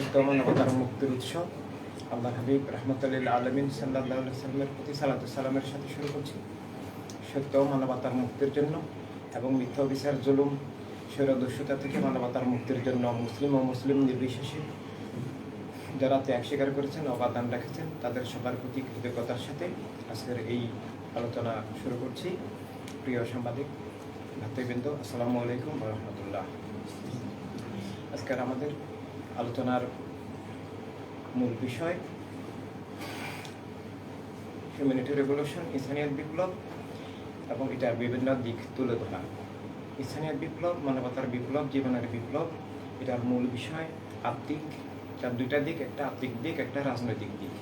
শুদ্ধ মানবতার মুক্তির উৎস। আল্লাহ হাবিব রহমতুল্লাহ আলমিন সাল্লাহ সাল্লামের প্রতি সালাতু সালামের সাথে শুরু করছি। সত্য মানবতার মুক্তির জন্য এবং মিথ্যা বিচার, জুলুম, স্বৈরদস্যুতা থেকে মানবতার মুক্তির জন্য মুসলিম ও মুসলিম নির্বিশেষে যারা ত্যাগ স্বীকার করেছেন, অবাদান রেখেছেন, তাদের সবার প্রতি কৃতজ্ঞতার সাথে আজকের এই আলোচনা শুরু করছি। প্রিয় সাংবাদিক, ভাতৃবৃন্দ, আসসালামু আলাইকুম রহমতুল্লাহ। আজকের আমাদের আলোচনার মূল বিষয় হিউম্যানিটি রেভলিউশন ইসানিয়াত বিপ্লব এবং এটার বিভিন্ন দিক তুলে ধরা। ইসানিয়াত বিপ্লব, মানবতার বিপ্লব, জীবনের বিপ্লব, এটার মূল বিষয় আত্মিক, তার দুইটা দিক, একটা আত্মিক দিক, একটা রাজনৈতিক দিক।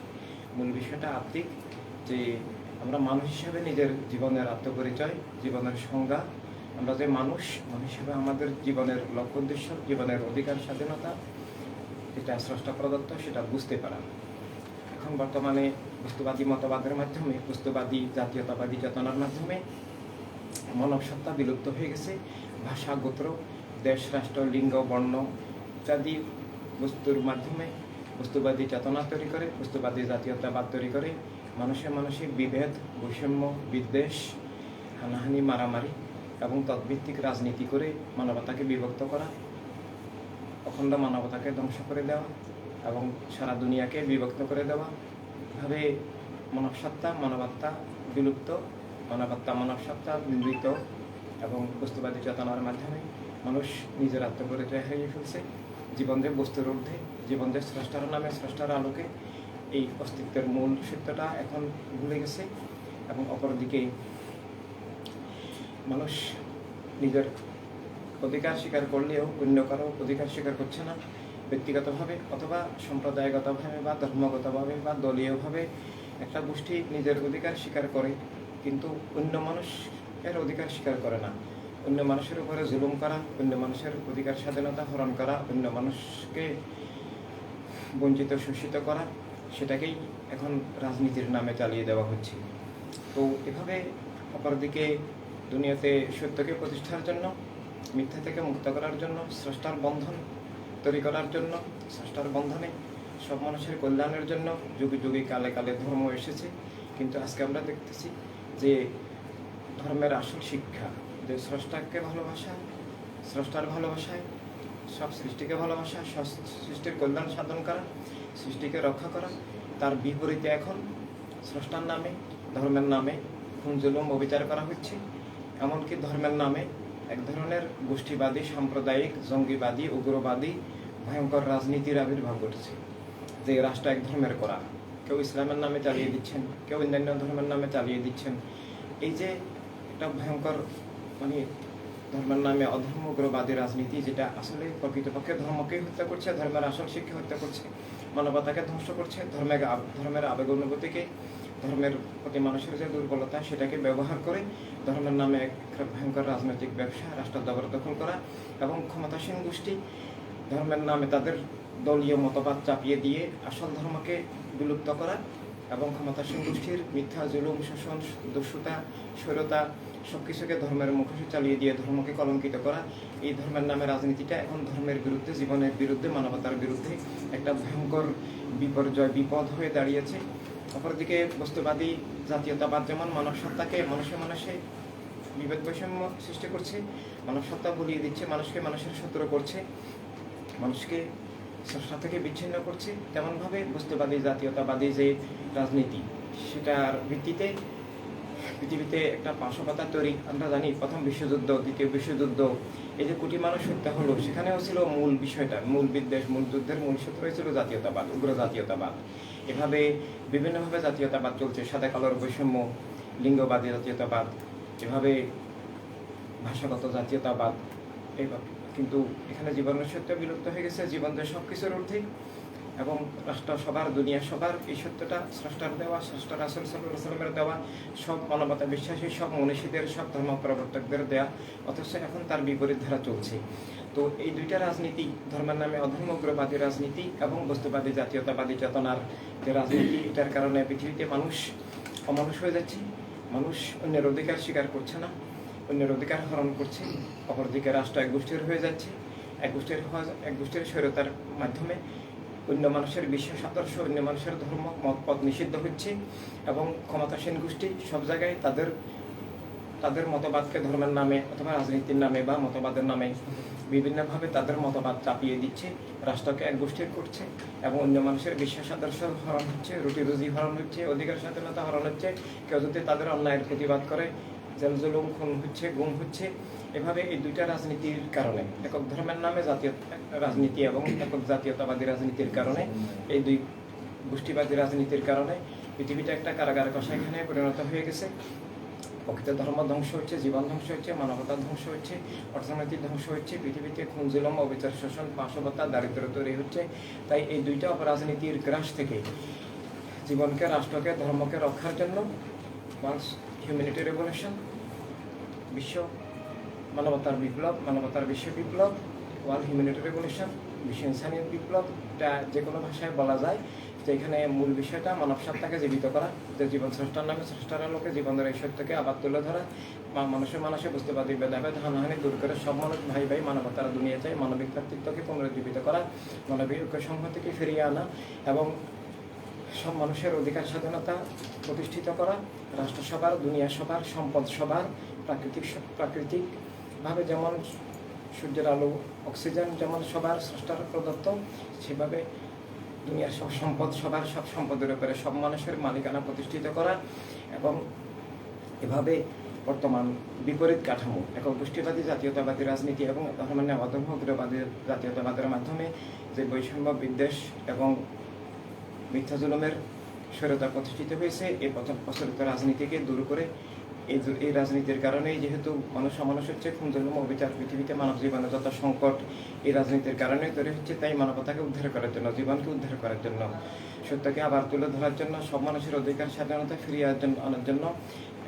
মূল বিষয়টা আত্মিক, যে আমরা মানুষ হিসেবে নিজের জীবনের আত্মপরিচয়, জীবনের সংজ্ঞা, আমরা যে মানুষ মানুষ হিসেবে আমাদের জীবনের লক্ষ্য উদ্দেশ্য, জীবনের অধিকার, স্বাধীনতা যেটা স্রষ্টা প্রদত্ত, সেটা বুঝতে পারা। এখন বর্তমানে বস্তুবাদী মতবাদের মাধ্যমে, বস্তুবাদী জাতীয়তাবাদী চেতনার মাধ্যমে মানব সত্তা বিলুপ্ত হয়ে গেছে। ভাষা, গোত্র, দেশ, রাষ্ট্র, লিঙ্গ, বর্ণ ইত্যাদি বস্তুর মাধ্যমে বস্তুবাদী চেতনা তৈরি করে, বস্তুবাদী জাতীয়তাবাদ তৈরি করে। মানুষের মানুষে বিভেদ, বৈষম্য, বিদ্বেষ, হানাহানি, মারামারি এবং তৎভিত্তিক রাজনীতি করে মানবতাকে বিভক্ত করা। অখণ্ড মানবতাকে ধ্বংস করে দেওয়া এবং সারা দুনিয়াকে বিভক্ত করে দেওয়া। ভাবে মানবসত্তা মানবাত্মা বিলুপ্ত, মানবাত্মা মানবসত্তা নিন্দিত এবং বস্তুবাদী চেতনার মাধ্যমে মানুষ নিজের আত্মপরিচয় হারিয়ে ফেলছে। জীবন যে বস্তুর ঊর্ধ্বে জীবন যে স্রষ্টার নামে স্রষ্টার আলোকে এই অস্তিত্বের মূল সত্যটা এখন ভুলে গেছে এবং অপরদিকে মানুষ নিজের অধিকার স্বীকার করলেও অন্য কারও অধিকার স্বীকার করছে না। ব্যক্তিগতভাবে অথবা সম্প্রদায়গতভাবে বা ধর্মগতভাবে বা দলীয়ভাবে একটা গোষ্ঠী নিজের অধিকার স্বীকার করে, কিন্তু অন্য মানুষের অধিকার স্বীকার করে না। অন্য মানুষের উপরে জুলুম করা, অন্য মানুষের অধিকার স্বাধীনতা হরণ করা, অন্য মানুষকে বঞ্চিত, শোষিত করা, সেটাকেই এখন রাজনীতির নামে চালিয়ে দেওয়া হচ্ছে। তো এভাবে অপরদিকে দুনিয়াতে সত্যকে প্রতিষ্ঠার জন্য মিথ্যা থেকে মুক্ত করার জন্য, স্রষ্টার বন্ধন তৈরি করার জন্য, স্রষ্টার বন্ধনে সব মানুষের কল্যাণের জন্য যুগে যুগে কালে কালে ধর্ম এসেছে। কিন্তু আজকে আমরা দেখতেছি যে ধর্মের আসল শিক্ষা, যে স্রষ্টাকে ভালোবাসা, স্রষ্টার ভালোবাসায়, সব সৃষ্টিকে ভালোবাসা, সব সৃষ্টির কল্যাণ সাধন করা, সৃষ্টিকে রক্ষা করা, তার বিপরীতে এখন স্রষ্টার নামে, ধর্মের নামে খুন, জুলুম, অবিচার করা হচ্ছে। এমনকি ধর্মের নামে এক ধরনের গোষ্ঠীবাদী, সাম্প্রদায়িক, জঙ্গিবাদী, উগ্রবাদী, ভয়ঙ্কর রাজনীতির আবির্ভাব ঘটেছে, যে রাষ্ট্র এক ধর্মের করা। কেউ ইসলামের নামে চালিয়ে দিচ্ছেন, কেউ অন্যান্য ধর্মের নামে চালিয়ে দিচ্ছেন। এই যে একটা ভয়ঙ্কর মানে ধর্মের নামে অধর্ম, উগ্রবাদী রাজনীতি, যেটা আসলে প্রকৃতপক্ষে ধর্মকেই হত্যা করছে, ধর্মের আসল শিক্ষা হত্যা করছে, মানবতাকে ধ্বংস করছে, ধর্মের ধর্মের আবেগ অনুভূতিকে ধর্মের প্রতি মানুষের যে দুর্বলতা সেটাকে ব্যবহার করে ধর্মের নামে এক ভয়ঙ্কর রাজনৈতিক ব্যবসা, রাষ্ট্র দখল করা এবং ক্ষমতাসীন গোষ্ঠী ধর্মের নামে তাদের দলীয় মতবাদ চাপিয়ে দিয়ে আসল ধর্মকে বিলুপ্ত করা এবং ক্ষমতাসীন গোষ্ঠীর মিথ্যা, জুলুম, শোষণ, দস্যুতা, স্বৈরতা সব কিছুকে ধর্মের মুখোশে চালিয়ে দিয়ে ধর্মকে কলঙ্কিত করা, এই ধর্মের নামে রাজনীতিটা এখন ধর্মের বিরুদ্ধে, জীবনের বিরুদ্ধে, মানবতার বিরুদ্ধে একটা ভয়ঙ্কর বিপর্যয়, বিপদ হয়ে দাঁড়িয়েছে। অপরদিকে বস্তুবাদী জাতীয়তাবাদ যেমন মানব সত্তাকে মানুষে মানুষে বিভেদ বৈষম্য সৃষ্টি করছে মানব সত্তা বলিয়ে দিচ্ছে, মানুষকে মানুষের শত্রু করছে, মানুষকে স্রষ্টা থেকে বিচ্ছিন্ন করছে, তেমনভাবে বস্তুবাদী জাতীয়তাবাদী যে রাজনীতি, সেটার ভিত্তিতে পৃথিবীতে একটা পাশপাতা তৈরি, আমরা জানি প্রথম বিশ্বযুদ্ধ, দ্বিতীয় বিশ্বযুদ্ধ, এই যে কোটি মানুষ হত্যা হলো, সেখানেও ছিল মূল বিষয়টা, মূল বিদ্বেষ, মূল যুদ্ধের মূল সূত্র ছিল জাতীয়তাবাদ, উগ্র জাতীয়তাবাদ। এভাবে বিভিন্নভাবে জাতীয়তাবাদ চলছে, সাদা কালোর বৈষম্য, লিঙ্গবাদী জাতীয়তাবাদ, এভাবে ভাষাগত জাতীয়তাবাদ, এইভাবে। কিন্তু এখানে জীবনের সত্য বিলুপ্ত হয়ে গেছে, জীবনদের সব কিছুর ঊর্ধ্বে। এবং রাষ্ট্র সবার দুনিয়া সবার এই সত্যটা স্রষ্টার দেওয়া স্রষ্টার আসল সাল্লামের দেওয়া, সব মানবতা বিশ্বাসী সব মনীষীদের, সব ধর্ম প্রবর্তকদের দেয়া, অথচ এখন তার বিপরীত ধারা চলছে। তো এই দুইটা রাজনীতি, ধর্মের নামে অধর্ম, উগ্রবাদী রাজনীতি এবং বস্তুবাদী জাতীয়তাবাদী চেতনার যে রাজনীতি, এটার কারণে পৃথিবীতে মানুষ অমানুষ হয়ে যাচ্ছে, মানুষ অন্যের অধিকার স্বীকার করছে না, অন্যের অধিকার হরণ করছে, অপরদিকে রাষ্ট্র এক গোষ্ঠীর হয়ে যাচ্ছে, এক গোষ্ঠীর হওয়া, এক গোষ্ঠীর স্বৈরতার মাধ্যমে অন্য মানুষের বিশ্বাস, আদর্শ, অন্য মানুষের ধর্ম, মত, পথ নিষিদ্ধ হচ্ছে এবং ক্ষমতাসীন গোষ্ঠী সব জায়গায় তাদের তাদের মতবাদকে ধর্মের নামে অথবা রাজনীতির নামে বা মতবাদের নামে বিভিন্নভাবে তাদের মতবাদ চাপিয়ে দিচ্ছে, রাষ্ট্রকে এক গোষ্ঠীর করছে এবং অন্য মানুষের বিশ্বাস, আদর্শ হরণ হচ্ছে, রুটি রুজি হরণ হচ্ছে, অধিকার, স্বাধীনতা হরণ হচ্ছে। কেউ যদি তাদের অন্যায়ের প্রতিবাদ করে জেল জুলুম, খুন হচ্ছে, গুম হচ্ছে এভাবে এই দুইটা রাজনীতির কারণে, একক ধর্মের নামে জাতীয় রাজনীতি এবং একক জাতীয়তাবাদী রাজনীতির কারণে, এই দুই গোষ্ঠীবাদী রাজনীতির কারণে পৃথিবীটা একটা কারাগার কষাইখানে পরিণত হয়ে গেছে। প্রকৃত ধর্ম ধ্বংস হচ্ছে, জীবন ধ্বংস হচ্ছে, মানবতা ধ্বংস হচ্ছে, অর্থনৈতিক ধ্বংস হচ্ছে, পৃথিবীতে খুন জুলম অবিচার, শোষণ পাশবতা দারিদ্র তৈরি হচ্ছে। তাই এই দুইটা অপরাজনীতির গ্রাস থেকে জীবনকে, রাষ্ট্রকে, ধর্মকে রক্ষার জন্য ওয়ান্স হিউম্যানিটি রেভলিউশন বিশ্ব মানবতার বিপ্লব, মানবতার বিশ্ব বিপ্লব ওয়ার্ল্ড হিউম্যানিটি রেভলিউশন বিশ্ব ইনসানিয়ত বিপ্লব, এটা যে কোনো ভাষায় বলা যায় যে এখানে মূল বিষয়টা মানব সত্তাকে জীবিত করা, যে জীবন স্রষ্টার নামে স্রষ্টার আলোকে জীবনের এই সত্যকে আবার তুলে ধরা, মা- মানুষের মানুষে বুঝতে পারি ভেদাভেদ, হানাহানি দূর করে সব মানুষ ভাই ভাই মানবতারা দুনিয়া চাই, মানবিক কর্তৃত্বকে পুনরুজ্জীবিত করা মানবিক ঐক্য সংহতিকে ফিরিয়ে আনা এবং সব মানুষের অধিকার স্বাধীনতা প্রতিষ্ঠিত করা, রাষ্ট্রসভার, দুনিয়া সভার, সম্পদ সভার, প্রাকৃতিক স- প্রাকৃতিকভাবে যেমন সূর্যের আলো, অক্সিজেন যেমন সবার স্রষ্টার প্রদত্ত, সেভাবে দুনিয়ার সব সম্পদ সবার সব সম্পদের উপরে সব মানুষের মালিকানা প্রতিষ্ঠিত করা এবং এভাবে বর্তমান বিপরীত কাঠামো, একক গোষ্ঠীবাদী, জাতীয়তাবাদী রাজনীতি এবং ধর্মের অধর্ম উগ্রবাদী জাতীয়তাবাদের মাধ্যমে যে বৈষম্য বিদ্বেষ এবং মিথ্যা জুলুমের স্বৈরতা প্রতিষ্ঠিত হয়েছে এই প্রথম প্রচলিত রাজনীতিকে দূর করে এই এই রাজনীতির কারণেই যেহেতু মানুষ মানুষ হচ্ছে, খুন, জুলুম, অবিচার পৃথিবীতে মানব জীবনে যত সংকট এই রাজনীতির কারণে তৈরি হচ্ছে, তাই মানবতাকে উদ্ধার করার জন্য, জীবনকে উদ্ধার করার জন্য, সত্যকে আবার তুলে ধরার জন্য, সব মানুষের অধিকার, স্বাধীনতা ফিরিয়ে আনার জন্য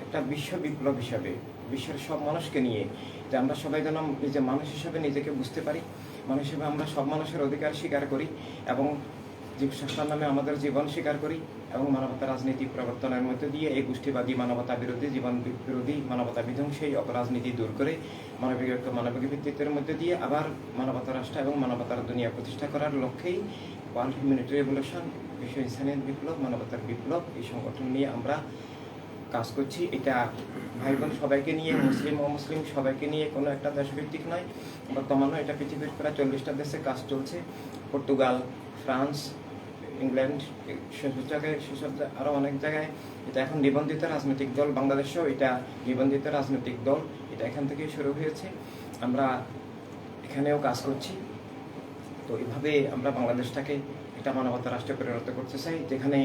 একটা বিশ্ব বিপ্লব হিসাবে, বিশ্বের সব মানুষকে নিয়ে যে আমরা সবাই যেন নিজে মানুষ হিসাবে নিজেকে বুঝতে পারি, মানুষ হিসেবে আমরা সব মানুষের অধিকার স্বীকার করি এবং জীব স্রষ্টার নামে আমাদের জীবন স্বীকার করি এবং মানবতা রাজনীতি প্রবর্তনের মধ্যে দিয়ে এই গোষ্ঠীবাদী মানবতা বিরোধী, জীবন বিরোধী মানবতা বিধ্বংসী অপরাজনীতি দূর করে মানবিক মানবিক ভিত্তিত্বের মধ্যে দিয়ে আবার মানবতা রাষ্ট্র এবং মানবতার দুনিয়া প্রতিষ্ঠা করার লক্ষ্যেই ওয়ার্ল্ড হিউম্যানিটি রেভলিউশন বিশ্ব ইনসানিয়ত বিপ্লব, মানবতার বিপ্লব এই সংগঠন নিয়ে আমরা কাজ করছি। এটা ভাই বোন সবাইকে নিয়ে, মুসলিম, অমুসলিম সবাইকে নিয়ে কোনো একটা দেশভিত্তিক নয়। বর্তমানে এটা পৃথিবীর প্রায় চল্লিশটা দেশে কাজ চলছে। পর্তুগাল, ফ্রান্স ইংল্যান্ড, সেসব জায়গায়, সেসব আরও অনেক জায়গায় এটা এখন নিবন্ধিত রাজনৈতিক দল বাংলাদেশেও এটা নিবন্ধিত রাজনৈতিক দল, এটা এখান থেকেই শুরু হয়েছে। আমরা এখানেও কাজ করছি। তো এইভাবে আমরা বাংলাদেশটাকে এটা মানবতা রাষ্ট্রে পরিণত করতে চাই, যেখানে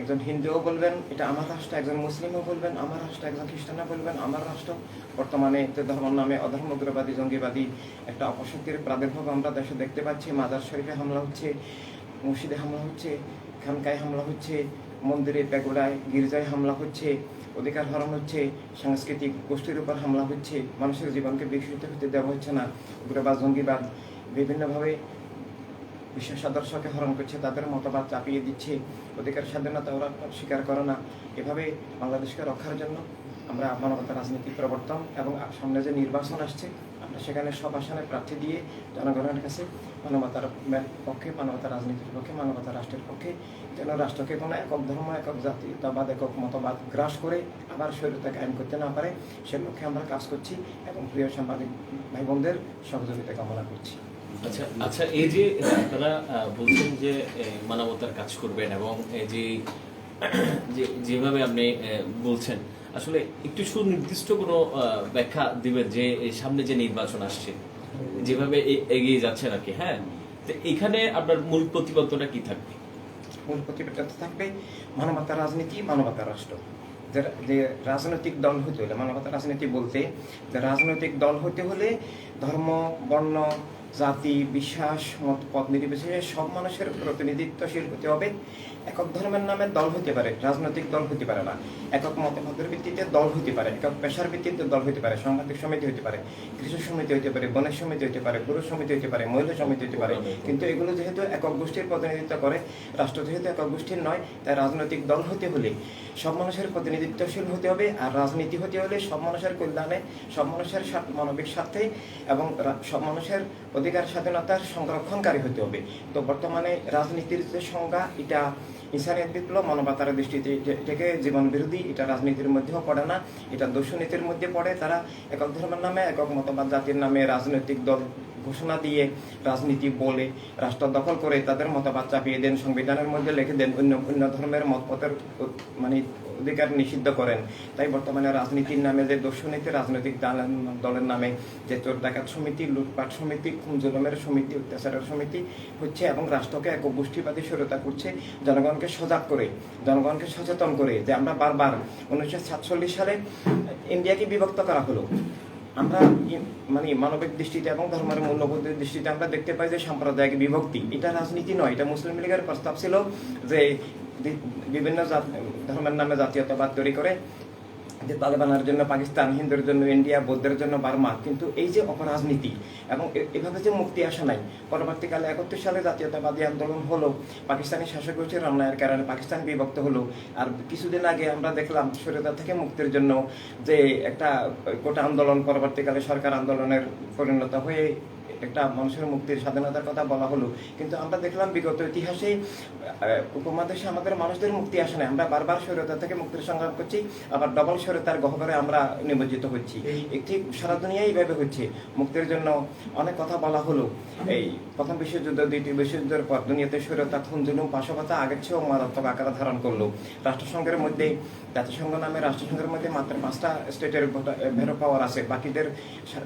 একজন হিন্দুও বলবেন, এটা আমার রাষ্ট্র, একজন মুসলিমও বলবেন, আমার রাষ্ট্র, একজন খ্রিস্টানও বলবেন, আমার রাষ্ট্র। বর্তমানে যে ধর্মের নামে অধর্ম উগ্রবাদী জঙ্গিবাদী একটা অপশক্তির প্রাদুর্ভাব আমরা দেশে দেখতে পাচ্ছি। মাজার শরীফে হামলা হচ্ছে মসজিদে হামলা হচ্ছে, খানকায় হামলা হচ্ছে, মন্দিরে পেগোড়ায় গির্জায় হামলা হচ্ছে, অধিকার হরণ হচ্ছে, সাংস্কৃতিক গোষ্ঠীর উপর হামলা হচ্ছে, মানুষের জীবনকে বিকশিত হতে দেওয়া হচ্ছে না, উগ্রবাদ, জঙ্গিবাদ, বিভিন্নভাবে বিশ্বাস আদর্শকে হরণ করছে, তাদের মতবাদ চাপিয়ে দিচ্ছে, অধিকার, স্বাধীনতা ওরা স্বীকার করে না। এভাবে বাংলাদেশকে রক্ষার জন্য আমরা মানবতা রাজনীতি প্রবর্তন এবং সামনে যে নির্বাচন আসছে, আমরা সেখানে সব আসনে প্রার্থী দিয়ে জনগণের কাছে মানবতার পক্ষে মানবতা রাজনীতির পক্ষে মানবতা রাষ্ট্রের পক্ষে যেন রাষ্ট্রকে কোনো একক ধর্ম একক জাতীয়তাবাদ একক মতবাদ গ্রাস করে আবার শরীরতা কায়েম করতে না পারে সে লক্ষ্যে আমরা কাজ করছি এবং প্রিয় সাংবাদিক ভাই বোনদের সহযোগিতা কামনা করছি। আচ্ছা আচ্ছা এই যে, আপনারা বলছেন যে মানবতার কাজ করবেন এবং এই যে যেভাবে আপনি বলছেন, আসলে একটু সুনির্দিষ্ট কোনো ব্যাখ্যা দিবেন যে সামনে যে নির্বাচন আসছে যেভাবে এগিয়ে যাচ্ছেন আর কি হ্যাঁ? তো এখানে আপনার মূল প্রতিবদ্ধতা কি থাকবে? মূল প্রতিবেদনটা থাকবে মানবতা রাজনীতি, মানবতা রাষ্ট্র। যে রাজনৈতিক দল হতে হলে, মানবতা রাজনীতি বলতে, যে রাজনৈতিক দল হতে হলে ধর্ম, বর্ণ, জাতি, বিশ্বাস মত পথ নির্বিশেষে সব মানুষের প্রতিনিধিত্বশীল হতে হবে। একক ধর্মের নামে দল হতে পারে, রাজনৈতিক দল হতে পারে না। একক মতবাদের ভিত্তিতে দল হতে পারে, একক পেশার ভিত্তিতে দল হতে পারে, সাংঘাতিক সমিতি হতে পারে কৃষক সমিতি হতে পারে, বণিক সমিতি হতে পারে, পুরুষ সমিতি হতে পারে, মহিলা সমিতি হতে পারে। কিন্তু এগুলো যেহেতু একক গোষ্ঠীর প্রতিনিধিত্ব করে, রাষ্ট্র যেহেতু একক গোষ্ঠীর নয়, তাই রাজনৈতিক দল হতে হলে সব মানুষের প্রতিনিধিত্বশীল হতে হবে আর রাজনীতি হতে হলে সব মানুষের কল্যাণে, সব মানুষের মানবিক স্বার্থে এবং সব মানুষের অধিকার স্বাধীনতার সংরক্ষণকারী হতে হবে। তো বর্তমানে রাজনীতির যে সংজ্ঞা, এটা ইনসানিয়ত বিপ্লব মানবতার দৃষ্টিতে থেকে জীবন বিরোধী, এটা রাজনীতির মধ্যেও পড়ে না, এটা দর্শনীতির মধ্যে পড়ে। তারা একক ধর্মের নামে, একক মতবাদ জাতির নামে রাজনৈতিক দল ঘোষণা দিয়ে রাজনীতি বলে রাষ্ট্র দখল করে তাদের মতবাদ চাপিয়ে দেন, সংবিধানের মধ্যে লিখে দেন অন্য অন্য ধর্মের মতপথের মানে অধিকার নিষিদ্ধ করেন। তাই বর্তমানে রাজনীতির নামে যে দর্শনীতি, রাজনৈতিক দল- দলের নামে যে চোর ডাকাত সমিতি, লুটপাট সমিতি খুন জুলুমের সমিতি, অত্যাচারের সমিতি হচ্ছে এবং রাষ্ট্রকে এক গোষ্ঠীবাদী সরতা করছে, জনগণকে সজাগ করে, জনগণকে সচেতন করে যে আমরা বারবার উনিশশো সাতচল্লিশ সালে ইন্ডিয়াকে বিভক্ত করা হলো। আমরা মানে মানবিক দৃষ্টিতে এবং ধর্মের মূল্যবোধের দৃষ্টিতে আমরা দেখতে পাই যে সাম্প্রদায়িক বিভক্তি। এটা রাজনীতি নয়, এটা মুসলিম লীগের প্রস্তাব ছিল যে বিভিন্ন ধর্মের নামে জাতীয়তাবাদ তৈরি করে যে তালেবানের জন্য পাকিস্তান, হিন্দুর জন্য ইন্ডিয়া, বৌদ্ধের জন্য বার্মা। কিন্তু এই যে অপরাজনীতি এবং এভাবে যে মুক্তি আসা নাই, পরবর্তীকালে একাত্তর সালে জাতীয়তাবাদী আন্দোলন হলো, পাকিস্তানি শাসক গোষ্ঠীর অন্যায়ের কারণে পাকিস্তান বিভক্ত হলো। আর কিছুদিন আগে আমরা দেখলাম স্বৈরতা থেকে মুক্তির জন্য যে একটা কোটা আন্দোলন পরবর্তীকালে সরকার আন্দোলনের পরিণত হয়ে একটা মানুষের মুক্তির স্বাধীনতার কথা বলা হলো। কিন্তু আমরা দেখলাম বিগত ইতিহাসে উপমহাদেশে আমাদের মানুষদের মুক্তি আসে না আমরা বারবার স্বৈরতা থেকে মুক্তির সংগ্রাম করছি আবার ডবল স্বৈরতার গহ্বরে আমরা নিমজ্জিত হচ্ছি। ঠিক সারা দুনিয়ায় এইভাবে হচ্ছে। মুক্তির জন্য অনেক কথা বলা হলো। এই প্রথম বিশ্বযুদ্ধ দ্বিতীয় বিশ্বযুদ্ধের পর দুনিয়াতে স্বৈরতা খুন জুলুম পাশাপাশি আগের চেয়েও মারাত্মক আকার ধারণ করল। রাষ্ট্রসংঘের মধ্যে জাতিসংঘ নামে রাষ্ট্রসংঘের মধ্যে মাত্র পাঁচটা স্টেটের ভেরো পাওয়ার আছে। বাকিদের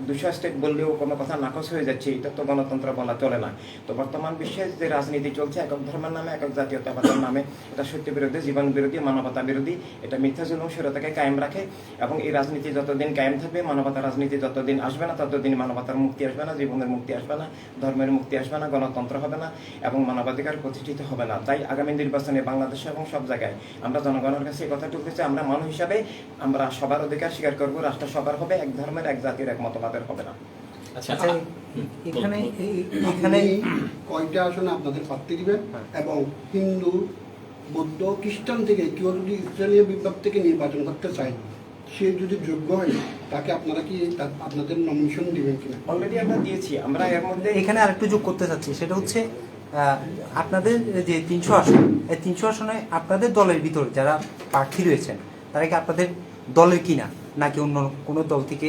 দুশো স্টেট বললেও কোনো কথা নাকচ হয়ে যাচ্ছে, এটা তো গণতন্ত্র বলা চলে না। তো বর্তমান বিশ্বে যে রাজনীতি চলছে, একক ধর্মের নামে, একক জাতীয়তাবাদের নামে, এটা সত্য বিরোধী, জীবন বিরোধী, মানবতা বিরোধী, এটা মিথ্যা জুলুম সেরতাকে কায়েম রাখে এবং এই রাজনীতি যতদিন কায়েম থাকবে মানবতা রাজনীতি যতদিন আসবে না, ততদিন মানবতার মুক্তি আসবে না, জীবনের মুক্তি আসবে না, ধর্মের মুক্তি আসবে না, গণতন্ত্র হবে না এবং মানবাধিকার প্রতিষ্ঠিত হবে না। তাই আগামী নির্বাচনে বাংলাদেশে এবং সব জায়গায় আমরা জনগণের কাছে এই কথাটুকু চাই আমরা মানুষ হিসাবে আমরা সবার অধিকার স্বীকার করব রাষ্ট্র সবার হবে এক ধর্মের এক জাতির এক মতবাদের হবে না। আচ্ছা আচ্ছা এখানে কয়টা আসনে আপনাদের প্রার্থী দিবেন? হ্যাঁ। এবং হিন্দু বৌদ্ধ খ্রিস্টান থেকে কেউ যদি ইসরায়েলীয় বিপ্লব থেকে নির্বাচন করতে চায় সে যদি যোগ্য হয় তাকে আপনারা কি আপনাদের নমিনেশন দিবেন কিনা? অলরেডি আমরা দিয়েছি আমরা এর মধ্যে এখানে আরেকটু যোগ করতে চাচ্ছি সেটা হচ্ছে আপনাদের যে তিনশো আসন, এই তিনশো আসনে আপনাদের দলের ভিতর যারা প্রার্থী রয়েছেন, তারা কি আপনাদের দলের কিনা? নাকি অন্য কোনো দল থেকে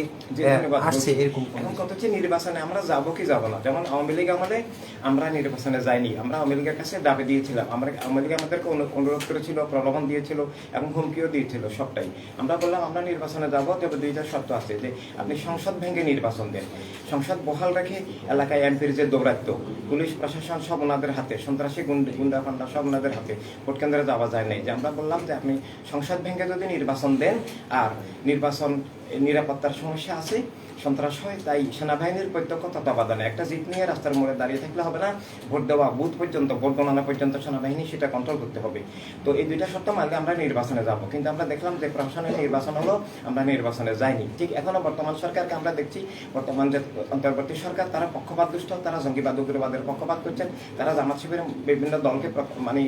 আসছে এরকম এখন কত হচ্ছে নির্বাচনে আমরা যাব কি যাব না? যেমন আওয়ামী লীগ আমলে আমরা নির্বাচনে যাইনি। আমরা আওয়ামী লীগের কাছে দাবি দিয়েছিলাম। আমরা আওয়ামী লীগ আমাদেরকে অনুরোধ করেছিল প্রলোভন দিয়েছিল এবং হুমকিও দিয়েছিল সবটাই। আমরা বললাম আমরা নির্বাচনে যাব তবে দুইটা শর্ত আছে যে আপনি সংসদ ভেঙে নির্বাচন দেন। সংসদ বহাল রাখে এলাকায় এমপির যে দৌরাত্ম পুলিশ প্রশাসন সব ওনাদের হাতে সন্ত্রাসী গুন্ডা গুন্ডা সব ওনাদের হাতে। ভোট কেন্দ্রে যাওয়া যায় নাই। যে আমরা বললাম যে আপনি সংসদ ভেঙে যদি নির্বাচন দেন আর নির্বাচন নিরাপত্তার সমস্যা আছে। সন্ত্রাস হয়, তাই সেনাবাহিনীর প্রত্যক্ষ তত্ত্বাবধানে একটা জিপ নিয়ে রাস্তার মোড়ে দাঁড়িয়ে থাকলে হবে না, ভোট দেওয়া বুথ পর্যন্ত ভোট গণনা পর্যন্ত সেনাবাহিনী সেটা কন্ট্রোল করতে হবে। তো এই দুইটা শর্ত মানলে আমরা নির্বাচনে যাব। কিন্তু আমরা দেখলাম যে প্রশাসনের নির্বাচন হলো, আমরা নির্বাচনে যাইনি। ঠিক এখনও বর্তমান সরকারকে আমরা দেখছি, বর্তমান যে অন্তর্বর্তী সরকার, তারা পক্ষপাত দুষ্ট তারা জঙ্গিবাদ, উগ্রবাদের পক্ষপাত করছেন, তারা জামাত শিবিরের বিভিন্ন দলকে মানে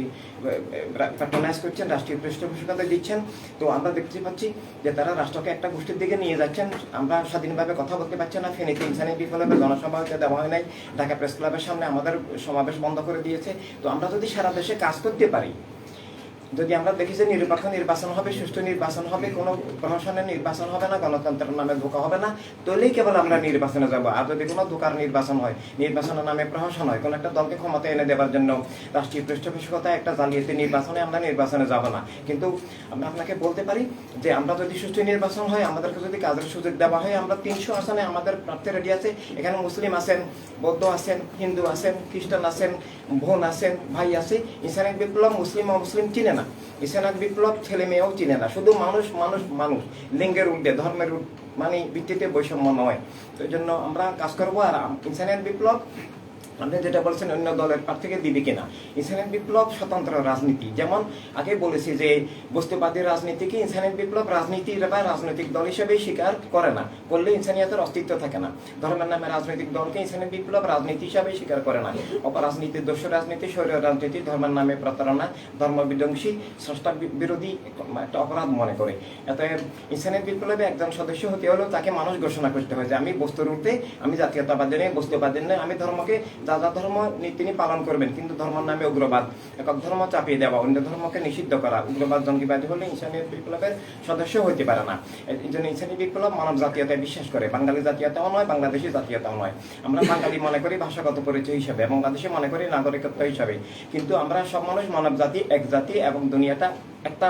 প্যাট্রোনাইজ করছেন, রাষ্ট্রীয় পৃষ্ঠপোষকতা দিচ্ছেন। তো আমরা দেখতে পাচ্ছি যে তারা রাষ্ট্রকে একটা গোষ্ঠীর দিকে নিয়ে যাচ্ছেন। আমরা স্বাধীনভাবে কথা বলতে পারছে না, ফেনীতে ইনসানি বিফলের জনসমাবেশে দেওয়া হয় নাই। ঢাকা প্রেস ক্লাবের সামনে আমাদের সমাবেশ বন্ধ করে দিয়েছে। তো আমরা যদি সারা দেশে কাজ করতে পারি যদি আমরা দেখি যে নিরপেক্ষ নির্বাচন হবে, সুষ্ঠু নির্বাচন হবে, কোনো প্রশাসনের নির্বাচন হবে না, গণতন্ত্রের নামে ধোকা হবে না তাহলেই কেবল আমরা নির্বাচনে যাব। আর যদি কোনো ধোকার নির্বাচন হয়, নির্বাচনের নামে প্রশাসন হয়, কোনো একটা দলকে ক্ষমতা এনে দেওয়ার জন্য রাষ্ট্রীয় পৃষ্ঠপোষকতা একটা জালিয়াতি নির্বাচনে আমরা নির্বাচনে যাব না। কিন্তু আমরা আপনাকে বলতে পারি যে আমরা যদি সুষ্ঠু নির্বাচন হয়, আমাদেরকে যদি কাজের সুযোগ দেওয়া হয়, আমরা তিনশো আসনে আমাদের প্রার্থী রেডি আছে। এখানে মুসলিম আছেন, বৌদ্ধ আছেন, হিন্দু আছেন, খ্রিস্টান আছেন বোন আছেন, ভাই আছে। ইসলামিক বিপ্লব মুসলিম অমুসলিম চিনে না। ইসলামিক বিপ্লব ছেলে মেয়েও চিনে না। শুধু মানুষ মানুষ মানুষ। লিঙ্গের উঠে ধর্মের মানে ভিত্তিতে বৈষম্য নয়। তো জন্য আমরা কাজ করব আর ইনসানিয়াত বিপ্লব আপনি যেটা বলছেন অন্য দলের প্রার্থীকে দিবে কিনা? ইনসানিয়ত বিপ্লব স্বতন্ত্র রাজনীতি। যেমন আগে বলেছি যে বস্তুবাদী রাজনীতিকে ইনসানিয়ত বিপ্লব রাজনীতি বা রাজনৈতিক দল হিসেবে স্বীকার করে না। করলে ইনসানিয়তের অস্তিত্ব থাকে না। ধর্মের নামে রাজনৈতিক দলকে ইনসানিয়ত বিপ্লব রাজনীতি হিসাবে স্বীকার করে না। অপরাজনীতি দস্যু রাজনীতি শরীর রাজনীতি, ধর্মের নামে প্রতারণা, ধর্ম বিধ্বংসী, স্রষ্টা বিরোধী একটা অপরাধ মনে করে। অতএব ইনসানিয়ত বিপ্লবে একজন সদস্য হতে হলেও তাকে মানুষ ঘোষণা করতে হয় যে আমি বস্তুর ঊর্ধ্বে, আমি জাতীয়তাবাদী নেই, বস্তুবাদী নেই, আমি ধর্মকে যা ধর্ম তিনি পালন করবেন, কিন্তু ধর্মের নামে উগ্রবাদ। একক ধর্ম চাপিয়ে দেওয়া, অন্য ধর্মকে নিষিদ্ধ করা। উগ্রবাদ জঙ্গিবাদী হলে ইনসানিয়ত বিপ্লবের সদস্য হইতে পারে না। এই জন্য ইনসানি বিপ্লব মানব জাতীয়তায় বিশ্বাস করে। বাঙালি জাতীয়তাও নয়, বাংলাদেশি জাতীয়তাও নয়। আমরা বাঙালি মনে করি ভাষাগত পরিচয় হিসাবে, এবং বাংলাদেশে মনে করি নাগরিকত্ব হিসাবে। কিন্তু আমরা সব মানুষ মানব জাতি, এক জাতি, এবং দুনিয়াটা একটা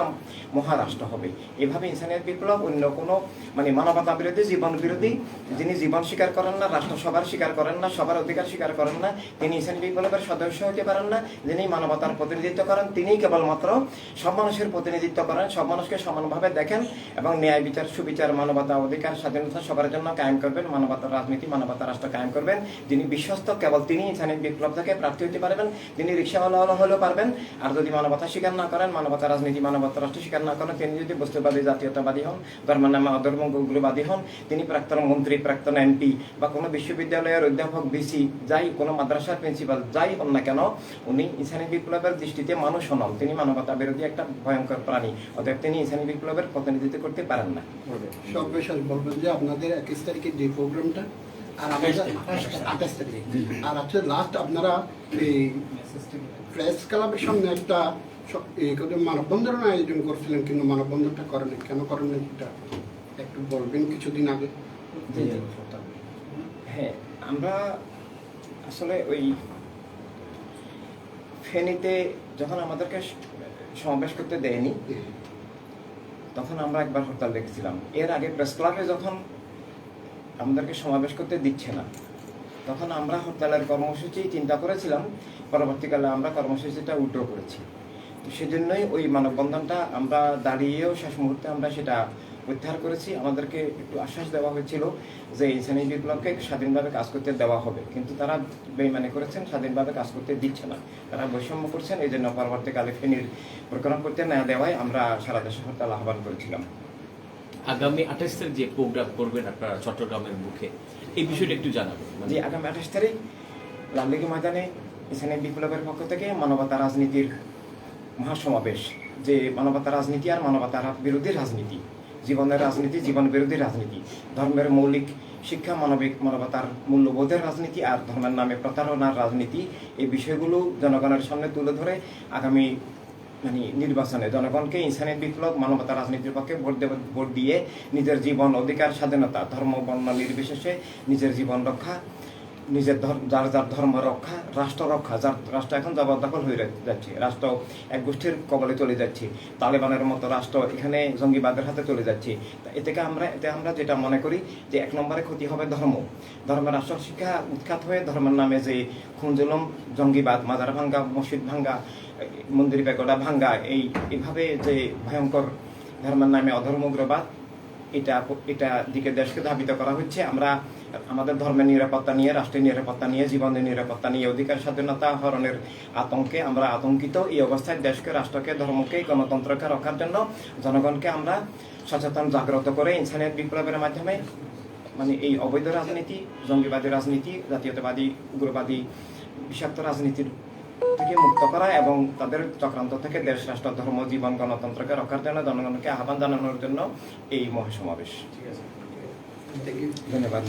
মহারাষ্ট্র হবে। এভাবে ইনসানিয়ত বিপ্লব অন্য কোনো মানে মানবতা বিরোধী জীবন বিরোধী যিনি জীবন স্বীকার করেন না রাষ্ট্র সবার স্বীকার করেন না, সবার অধিকার স্বীকার করেন না, তিনি ইনসানি বিপ্লবের সদস্য হতে পারেন না, যিনি মানবতার প্রতিনিধিত্ব করেন, তিনিই কেবলমাত্র সব মানুষের প্রতিনিধিত্ব করেন, সব মানুষকে সমানভাবে দেখেন এবং ন্যায় বিচার, সুবিচার, মানবতা, অধিকার, স্বাধীনতা সবার জন্য কায়েম করবেন, মানবতার রাজনীতি মানবতা রাষ্ট্র কায়েম করবেন, যিনি বিশ্বস্ত, কেবল তিনি ইনসানি বিপ্লব থেকে প্রার্থী হতে পারবেন তিনি রিক্সাওয়ালা হলেও পারবেন, আর যদি মানবতা স্বীকার না করেন, মানবতা রাজনীতি মানবতা রাষ্ট্র স্বীকার না করেন তিনি যদি বস্তুবাদী জাতীয়তাবাদী হন ধর্মের নামে অধর্ম উগ্রবাদী হন তিনি প্রাক্তন মন্ত্রী প্রাক্তন এমপি বা কোনো বিশ্ববিদ্যালয়ের অধ্যাপক বিসি যাই কোনো মাদ্রাসার প্রিন্সিপাল যাই হন না কেন উনি ইনসানি বিপ্লবের দৃষ্টিতে মানুষ হন তিনি মানবতা বিরোধী একটা ভয়ঙ্কর প্রাণী। অতএব তিনি ইনসানি বিপ্লবের প্রতিনিধিত্ব করতে পারেন না। সর্বশেষ বলবেন যে আপনাদের একুশ তারিখে যে প্রোগ্রামটা আর আঠাশ তারিখে। আর হচ্ছে লাস্ট আপনারা এই প্রেস ক্লাবের সামনে একটা মানববন্ধনের আয়োজন করছিলেন, কিন্তু মানববন্ধনটা করেন কেন করেন সেটা একটু বলবেন কিছুদিন আগে? জি। হ্যাঁ। আমরা আসলে ওই ফেনীতে যখন আমাদেরকে সমাবেশ করতে দেয়নি, তখন আমরা একবার হরতাল দেখেছিলাম এর আগে প্রেস ক্লাবে যখন আমাদেরকে সমাবেশ করতে দিচ্ছে না, তখন আমরা হরতালের কর্মসূচি চিন্তা করেছিলাম। পরবর্তীকালে আমরা কর্মসূচিটা উল্টো করেছি। সেজন্যই ওই মানববন্ধনটা আমরা দাঁড়িয়েও শেষ মুহূর্তে আমরা সেটা উদ্ধার করেছি। আমাদেরকে একটু আশ্বাস দেওয়া হয়েছিল যে ইনসানি বিপ্লবকে স্বাধীনভাবে কাজ করতে দেওয়া হবে। কিন্তু তারা বেইমানি করেছেন স্বাধীনভাবে কাজ করতে দিচ্ছে না। তারা বৈষম্য করছেন এই জন্য পরবর্তীকালে ফেনীর প্রকরণ করতে না দেওয়ায় আমরা সারা দেশে হরতাল আহ্বান করেছিলাম। আগামী আঠাশ তারিখ যে প্রোগ্রাম করবেন আপনারা চট্টগ্রামের মুখে এই বিষয়টা একটু জানাবেন। মানে যে আগামী আঠাশ তারিখ লালদিঘি ময়দানে ইসানি বিপ্লবের পক্ষ থেকে মানবতা রাজনীতির মহাসমাবেশ, যে মানবতা রাজনীতি আর মানবতার বিরোধী রাজনীতি, জীবনের রাজনীতি, জীবন বিরোধী রাজনীতি, ধর্মের মৌলিক শিক্ষা, মানবিক মানবতার মূল্যবোধের রাজনীতি আর ধর্মের নামে প্রতারণার রাজনীতি, এই বিষয়গুলো জনগণের সামনে তুলে ধরে আগামী মানে নির্বাচনে জনগণকে ইনসানের বিপ্লব, মানবতা রাজনীতির পক্ষে ভোট ভোট দিয়ে নিজের জীবন, অধিকার, স্বাধীনতা, ধর্ম, বর্ণ নির্বিশেষে নিজের জীবন রক্ষা নিজের যার যার ধর্ম রক্ষা, রাষ্ট্র রক্ষা, যার রাষ্ট্র এখন জবরদখল হয়ে যাচ্ছে। রাষ্ট্র এক গোষ্ঠীর কবলে চলে যাচ্ছে। তালেবানের মতো রাষ্ট্র এখানে জঙ্গিবাদের হাতে চলে যাচ্ছে। তা এ থেকে আমরা, এতে আমরা যেটা মনে করি যে এক নম্বরে ক্ষতি হবে ধর্ম। ধর্মের রাষ্ট্র শিক্ষা উৎখাত হয়ে ধর্মের নামে যে খুনজুলম জঙ্গিবাদ, মাজার ভাঙ্গা, মসজিদ ভাঙ্গা, মন্দির পেগোডা ভাঙ্গা, এই, এভাবে যে ভয়ঙ্কর ধর্মের নামে অধর্ম, উগ্রবাদ এটা এটা দিকে দেশকে ধাবিত করা হচ্ছে। আমরা আমাদের ধর্মের নিরাপত্তা নিয়ে, রাষ্ট্রের নিরাপত্তা নিয়ে, জীবনের নিরাপত্তা নিয়ে, অধিকার, স্বাধীনতা হরণের আতঙ্কে আমরা আতঙ্কিত। এই অবস্থায় দেশকে, রাষ্ট্রকে, ধর্মকে, গণতন্ত্রকে রক্ষার জন্য জনগণকে আমরা সচেতন, জাগ্রত করে ইনসানিয়ত বিপ্লবের মাধ্যমে মানে এই অবৈধ রাজনীতি, জঙ্গিবাদী রাজনীতি, জাতীয়তাবাদী উগ্রবাদী বিষাক্ত রাজনীতির থেকে মুক্ত করা এবং তাদের চক্রান্ত থেকে দেশ রাষ্ট্র ধর্ম জীবন গণতন্ত্রকে রক্ষার জন্য জনগণকে আহ্বান জানানোর জন্য এই মহাসমাবেশ। ঠিক আছে। ধন্যবাদ।